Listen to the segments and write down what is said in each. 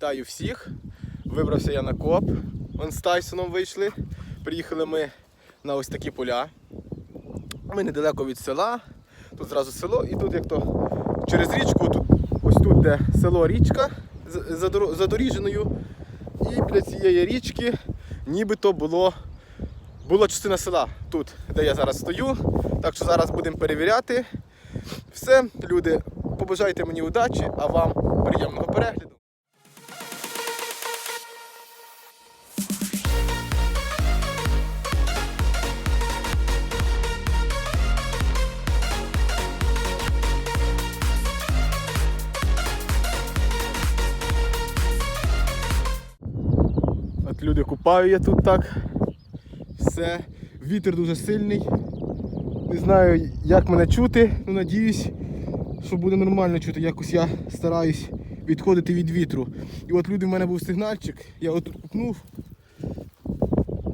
Вітаю всіх. Вибрався я на коп. Вон з Тайсоном вийшли. Приїхали ми на ось такі поля. Ми недалеко від села. Тут зразу село, і тут як то через річку, тут, ось тут де село річка за доріженою. І біля цієї річки нібито було, була частина села тут, де я зараз стою. Так що зараз будемо перевіряти. Все, люди, побажайте мені удачі, а вам приємного перегляду. От купаю я тут так. Все. Вітер дуже сильний. Не знаю, як мене чути, але надіюсь, що буде нормально чути. Якось я стараюсь відходити від вітру. І от люди в мене був сигнальчик, я от купнув.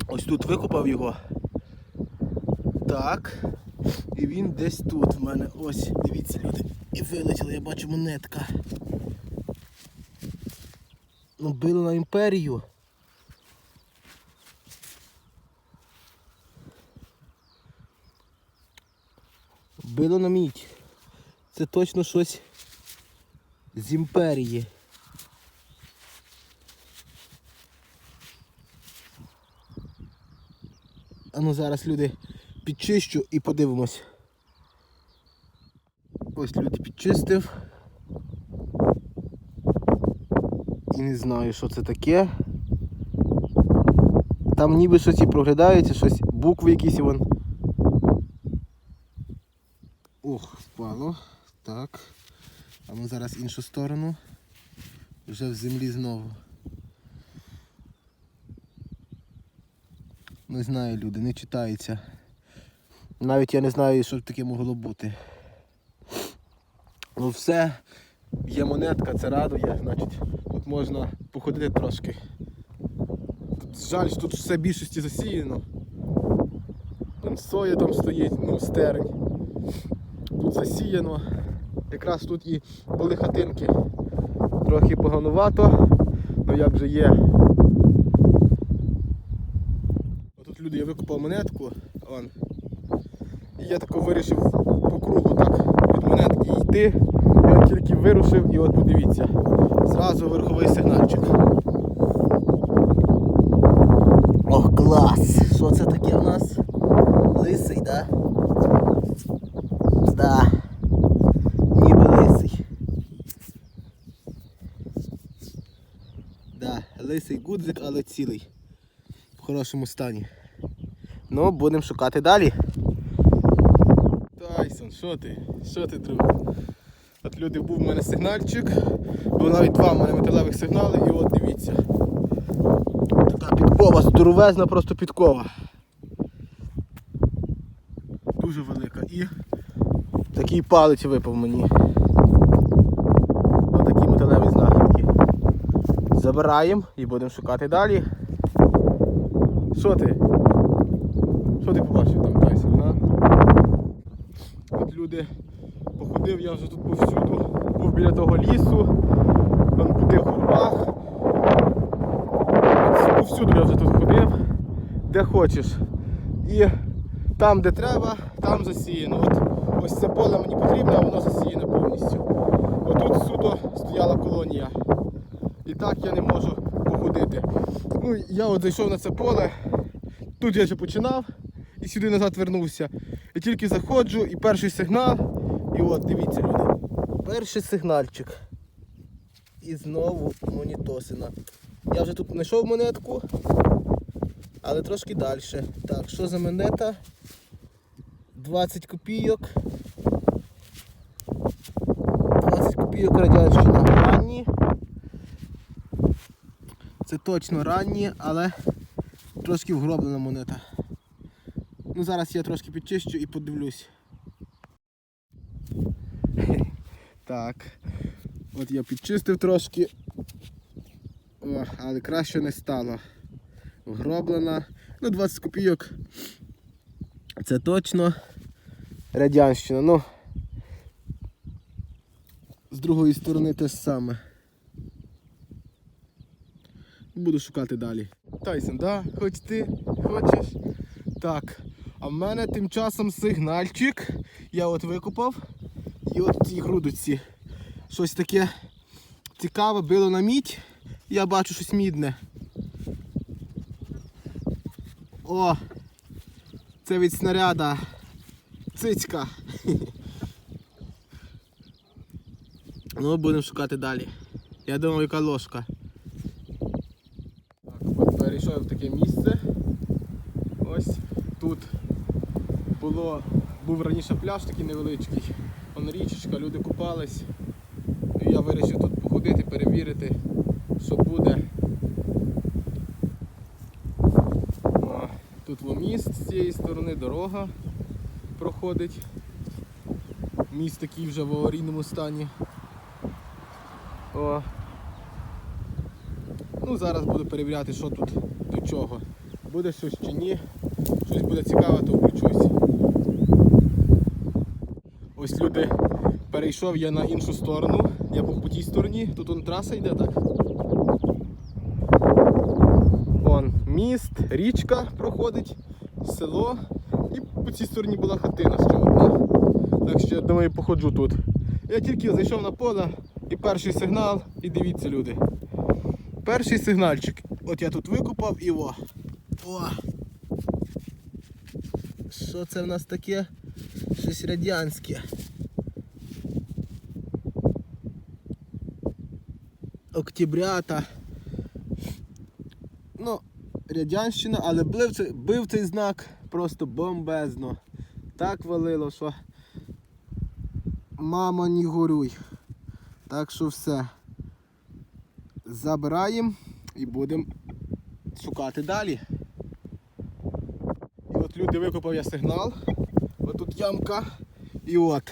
Ось тут викопав його. Так. І він десь тут в мене. Ось, дивіться, люди. І вилетіла, я бачу монетка. Ну, били на імперію. Било на мідь. Це точно щось з імперії. А ну зараз люди підчищу і подивимось. Ось люди підчистив. І не знаю, що це таке. Там ніби щось і проглядається, щось, букви якісь вон. Впало. Так. А ми зараз іншу сторону. Вже в землі знову. Не знаю, люди, не читається. Навіть я не знаю, що таке могло бути. Ну все, є монетка, це радує, значить тут можна походити трошки. Тут, жаль, що тут все більшості засіяно. Там соя там стоїть, ну стерень. Тут засіяно. Якраз тут і були хатинки. Трохи поганувато, ну як же є. Отут люди я викопав монетку. Он. І я тако вирішив по кругу так від монетки йти. Я тільки вирушив і от подивіться. Зразу верховий сигнальчик. Ох, клас! Що це таке в нас? Лисий, да? Да. Ніби лисий. Да, лисий гудзик, але цілий. В хорошому стані. Ну, будемо шукати далі. Тайсон, що ти? Що ти, друг? От люди був в мене сигнальчик, було навіть два в мене металевих сигнали, і от дивіться. Така підкова, здоровезна просто підкова. Дуже велика. І такий палець випав мені. Забираємо і будемо шукати далі. Що ти? Що ти побачив там, Тайсон, а? От люди походив, я вже тут повсюду, був біля того лісу, там по тих горбах. Повсюду я вже тут ходив, де хочеш. І там, де треба, там засіяно. От ось це поле мені потрібно, а воно засіяне повністю. Отут суто стояла колонія. І так я не можу походити. Ну, я от зайшов на це поле, тут я вже починав і сюди назад вернувся. І тільки заходжу і перший сигнал. І от, дивіться, люди. Перший сигнальчик. І знову монітосина. Я вже тут знайшов монетку, але трошки далі. Так, що за монета? 20 копійок. 20 копійок радянщина ранні. Це точно ранні, але трошки вгроблена монета. Ну зараз я трошки підчищу і подивлюсь. Так. От я підчистив трошки. О, але краще не стало. Вгроблена. Ну, 20 копійок. Це точно радянщина. Ну з другої сторони те ж саме. Буду шукати далі. Тайсон, да? Хоч ти хочеш? Так. А в мене тим часом сигнальчик. Я от викопав. І от в цій грудочці щось таке цікаве било на мідь. Я бачу щось мідне. О! Це від снаряда. Цицька. Ну, будемо шукати далі. Я думаю, яка ложка. Так, от перейшов в таке місце. Ось тут було, був раніше пляж такий невеличкий. Вон річечка, люди купались. І я вирішив тут походити, перевірити, що буде. О, тут во міст з цієї сторони дорога проходить. Міст такий вже в аварійному стані. О. Ну, зараз буду перевіряти, що тут до чого. Буде щось чи ні. Щось буде цікаве, то включусь. Ось люди перейшов я на іншу сторону. Я був по тій стороні, тут он траса йде так. Вон міст, річка проходить, село. І по цій стороні була хатина ще одна. Так що я думаю, походжу тут. Я тільки зайшов на поле і перший сигнал, і дивіться люди. Перший сигнальчик. От я тут викопав і о. О! Що це в нас таке? Щось радянське. Октябрята. Ну, радянщина, але бив цей, бив цей знак просто бомбезно. Так валило, що мама не горюй. Так що все. Забираємо і будемо шукати далі. От люди викопав я сигнал. Ось тут ямка. І от.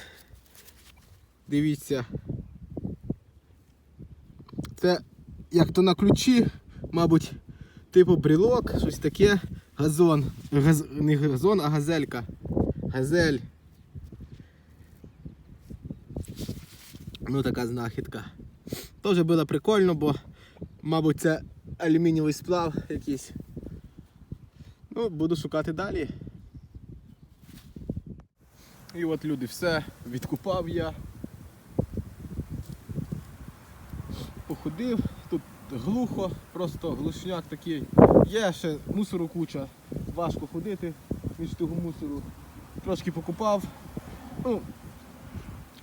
Дивіться. Це як то на ключі, мабуть, типу брілок, щось таке. Газон. Газ... Не газон, а газелька. Газель. Ну така знахідка. Теж було прикольно, бо, мабуть, це алюмінієвий сплав якийсь. Ну, буду шукати далі. І от люди, все, відкупав я. Походив, тут глухо, просто глушняк такий. Є ще мусору куча, важко ходити між того мусору. Трошки покупав. Ну,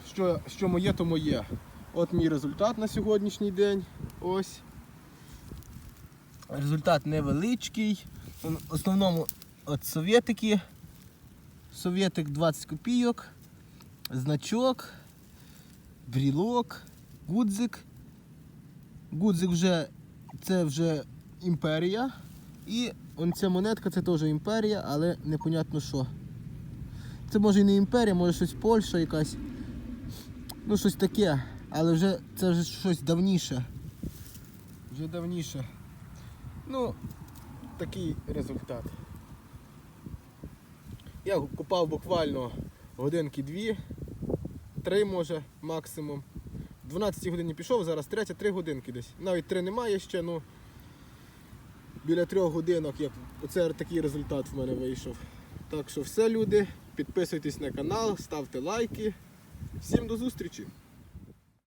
що, що моє, то моє. От мій результат на сьогоднішній день. Ось. Результат невеличкий. В основному от совєтики. Совєтик 20 копійок, значок, брілок, гудзик. Гудзик вже це вже імперія. І он ця монетка це теж імперія, але непонятно що. Це може і не імперія, може щось Польща якась. Ну щось таке, але вже це вже щось давніше. Вже давніше. Ну, такий результат. Я купав буквально годинки дві, три може максимум. 12 годині пішов, зараз третя, три годинки десь. Навіть три немає ще, ну біля трьох годинок як оце такий результат в мене вийшов. Так що все, люди, підписуйтесь на канал, ставте лайки. Всім до зустрічі!